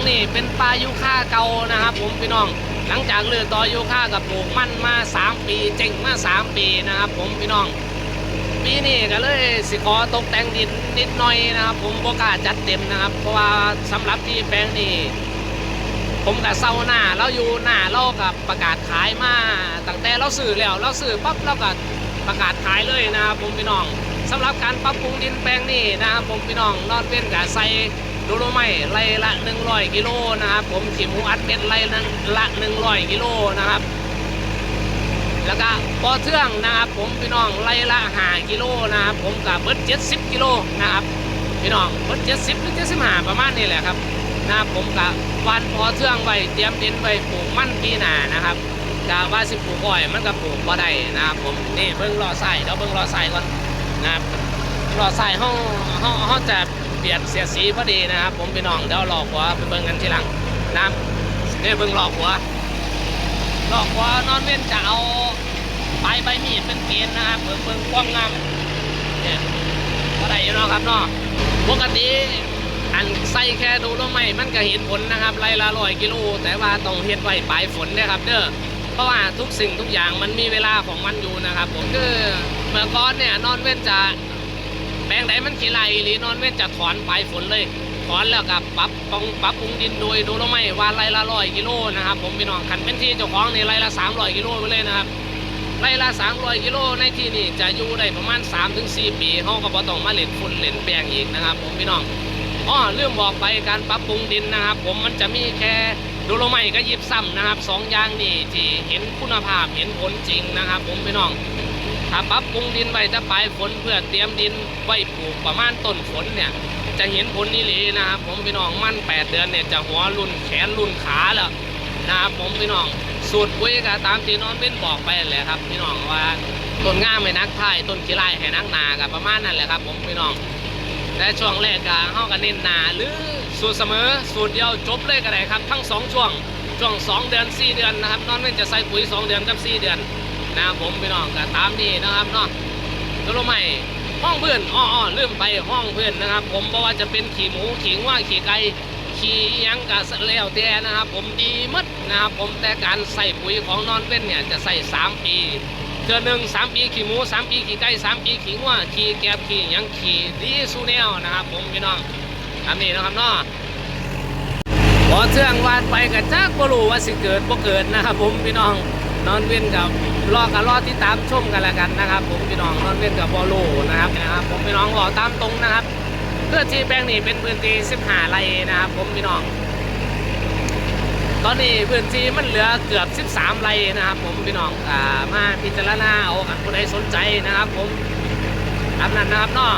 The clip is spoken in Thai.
งนี่เป็นปลายูค่าเก่านะครับ ผมพี่น้อง หลังจากเลือกต่อยูค่ากับปลูกมันมา 3 ปีเจ๋งมา 3 ปีนะครับ ผมพี่น้อง ปีนี้ก็เลยสิขอตกแต่งดินนิดหน่อยนะครับ ผมบ่กล้าจัดเต็มนะครับ เพราะว่าสำหรับที่แปลงนี้ผมกับเซาหน้าเราอยู่หน้าเรากับประกาศขายมาตั้งแต่เราซื้อแล้วเราซื้อปั๊บเราก็ประกาศขายเลยนะครับผมพี่น้องสำหรับการปรับปรุงดินแปลงนี้นะครับผมพี่น้องนอนเว้นกับใส่ ดูโลไม่ไรละ100กิโลนะครับ ผมขีหมูอัดเม็ดไรละละ100กิโลนะครับ แล้วก็ปอเทืองนะครับ ผมพี่น้องไรละ5กิโลนะครับ ผมกับเบิร์ด70กิโลนะครับพี่น้องเบิร์ด70หรือ75ประมาณนี้แหละครับนะครับผมกะวันพอเทืองไว้เตรียมดินไว้ปลูกมั่นปีหน้านะครับกะว่าสิปลูกอ้อยมันก็ปลูกบ่ได้นะครับผมนี่เบิ่งรอใส่เดี๋ยวเบิ่งรอใส่ก่อนนะครับ รอใส่ห้องห้องห้องจะเปลี่ยนเสียสีพอดีนะครับ ผมพี่น้องเดี๋ยวรอกหัวไปเบิ่งกันทีหลังนะครับนี่เบิ่งรอกหัวรอกหัวนอนเว้นจะเอาปลายใบมีดเป็นเกณฑ์นะครับเบิ่งเบิ่งความงามเนี่ยบ่ได้อยู่เนาะครับเนาะปกติอันใส่แค่ดูแล้วไม่มันก็เห็นผลนะครับไรละร้อยกิโลแต่ว่าต้องเฮ็ดไว้ปลายฝนนะครับเด้อเพราะว่าทุกสิ่งทุกอย่างมันมีเวลาของมันอยู่นะครับผมคือเมื่อก่อนเนี่ยนอนเว้นจะ แปลงไหนมันขี้ไรหรือนอนเว้นจะถอนปลายฝนเลยถอนแล้วกับปรับปรุงปรับปรุงดินโดยดูแล้วไม่ว่าไรละร้อยกิโลนะครับผมพี่น้องขันเป็นที่เจ้าของนี่ไรละสามร้อยกิโลไปเลยนะครับไรละสามร้อยกิโลในที่นี่จะอยู่ได้ประมาณ3-4ถึงสี่ปีเขาก็บ่ต้องมาเล่นฝุ่นเล่นแปลงอีกนะครับผมพี่น้องอ๋อลืมบอกไปการปรับปรุงดินนะครับ ผมมันจะมีแค่ดูโลไมก็ยิบซ้ำนะครับสองอย่างนี่ที่เห็นคุณภาพเห็นผลจริงนะครับ ผมพี่น้อง ถ้าปรับปรุงดินไว้จะปลายฝนเพื่อเตรียมดินไว้ปลูกประมาณต้นฝนเนี่ย จะเห็นผลนี่หลีนะครับผมพี่น้องมั่น 8 เดือนเนี่ยจะหัวรุ่นแขนรุ่นขาแล้วนะครับผมพี่น้องสูตรปุ๋ยก็ตามที่น้องเบ้นบอกไปแหละครับพี่น้องว่าต้นง่ามให้นักไทยต้นขี้ไร่ให้นักนากับประมาณนั้นแหละครับผมพี่น้องแต่ช่วงแรกก็เฮาก็เน้นนาหรือสูตรเสมอสูตรเดียวจบเลยก็ได้ครับ ทั้ง 2 ช่วงช่วง 2 เดือน 4 เดือนนะครับน้อนเว้นจะใส่ปุ๋ย 2 เดือนกับ 4 เดือน นะครับผมพี่น้องก็ตามนี้นะครับเนาะก็รู้ไหมห้องเพื่อนอ้อๆลืมไปห้องเพื่อนนะครับ ผมเพราะว่าจะเป็นขี่หมูขี่ว่าขี่ไก่ขี่ยังกะแล้วแต่นะครับ ผมดีมัดนะครับผมแต่การใส่ปุ๋ยของนอนเว้นเนี่ยจะใส่3ปีเดือนหนึ่งสามปีขี่หมูสามปีขี่ไก่สามปีขี่งัวขี่แกบขี่ยังขี่ดีสูแนวนะครับ ผมพี่น้องทำนี่นะครับเนาะพอเชื่องวาดไปกับจักบ่รู้ว่าสิเกิดบ่เกิดนะครับผมพี่น้อง นอนเว้นกับรอกับรอที่ตามชมกันแล้วกันนะครับ ผมพี่น้องนอนเว้นกับบ่รู้นะครับนะครับ ผมพี่น้องบอกตามตรงนะครับเพื่อที่แปลงนี้เป็นพื้นที่15ไร่นะครับ ผมพี่น้อง ตอนนี้พื้นที่มันเหลือเกือบ 13 ไร่นะครับ ผมพี่น้องอ่ามาพิจารณาเอาอันใดสนใจนะครับ ผมตามนั้นนะครับเนาะ